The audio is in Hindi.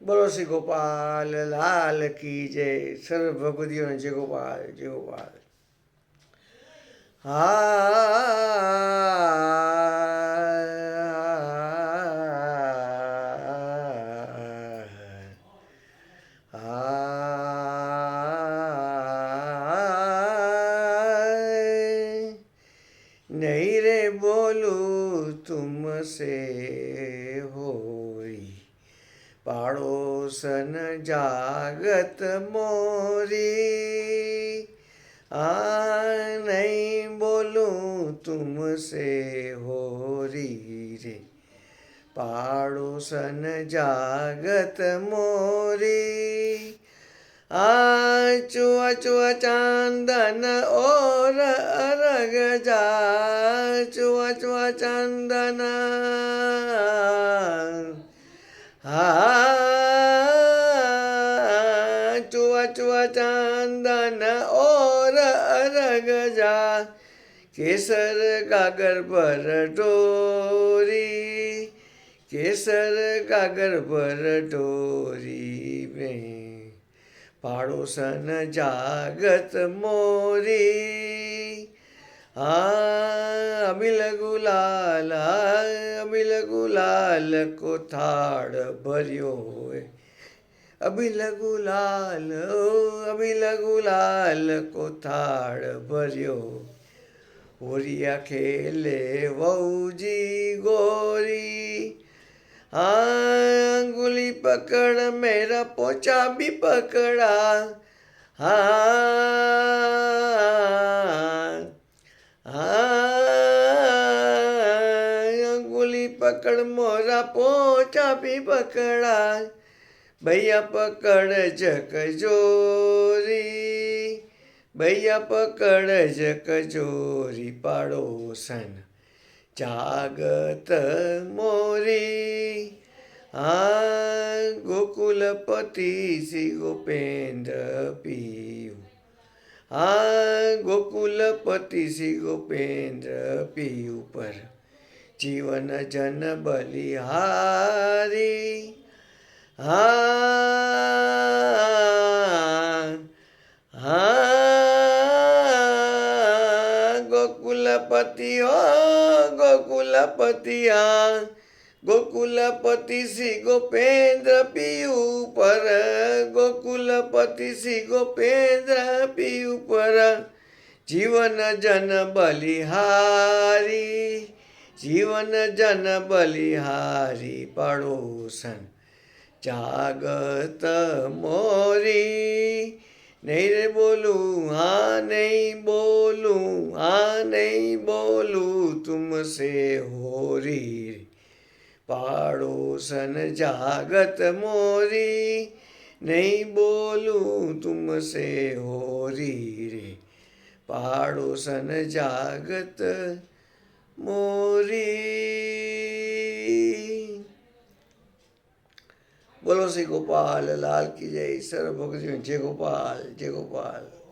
બોલો શ્રી ગોપાલ લાલ કી જય સર્વ ભગવતીઓને જય ગોપાલ જય ગોપાલ હા નહીં રે બોલું તુમસે હોય પાડોશન જાગત મોરી. આ નહીં બોલું તુમસે હોરી રે. પાડોશન જાગત મોરી. આચુઆ ચુઆ ચાંદન ઓર અરગ જા. ચુઆ ચુઆ ચાંદના हा चुवा चुवा चांदन और अरग जा केसर कागर पर टोरी केसर कागर पर टोरी में पाड़ोसन जागत मोरी अमिल गुलाल अमिल गुलाल को थाड़ भरियो है अमिल गुलाल अमिल गुलाल को थाड़ भरियो वरिया खेले वऊजी गोरी हाँ अंगुली पकड़, मेरा पोचा भी पकड़ा। हाँ पकड़, मोरा पोचा भी पकड़ा भैया पकड़ जक जोरी, भैया पकड़ जक जोरी, पड़ोसन जागत मोरी। हा गोकुल पति सी गोपेंद्र पीयू। हाँ गोकुलपति सी गोपेंद्र पीयू पर जीवन जन बलिहारी। हाँ गोकुलपति हो, गोकुलपति गोकुलपति श्री गोपेंद्र पीयू पर, गोकुलपति श्री गोपेंद्र पीयू पर। जीवन जन बलिहारी। जीवन जन बलिहारी पड़ोसन, जागत मोरी। नहीं बोलू हाँ नहीं बोलू हाँ नहीं बोलू तुमसे होरी। पड़ोसन, जागत मोरी, नहीं बोलू तुमसे होरी रे। पड़ोसन, जागत મોરી. બોલો શ્રી ગોપાલ લાલ કી જય સર્વ ભગત જય ગોપાલ જય ગોપાલ.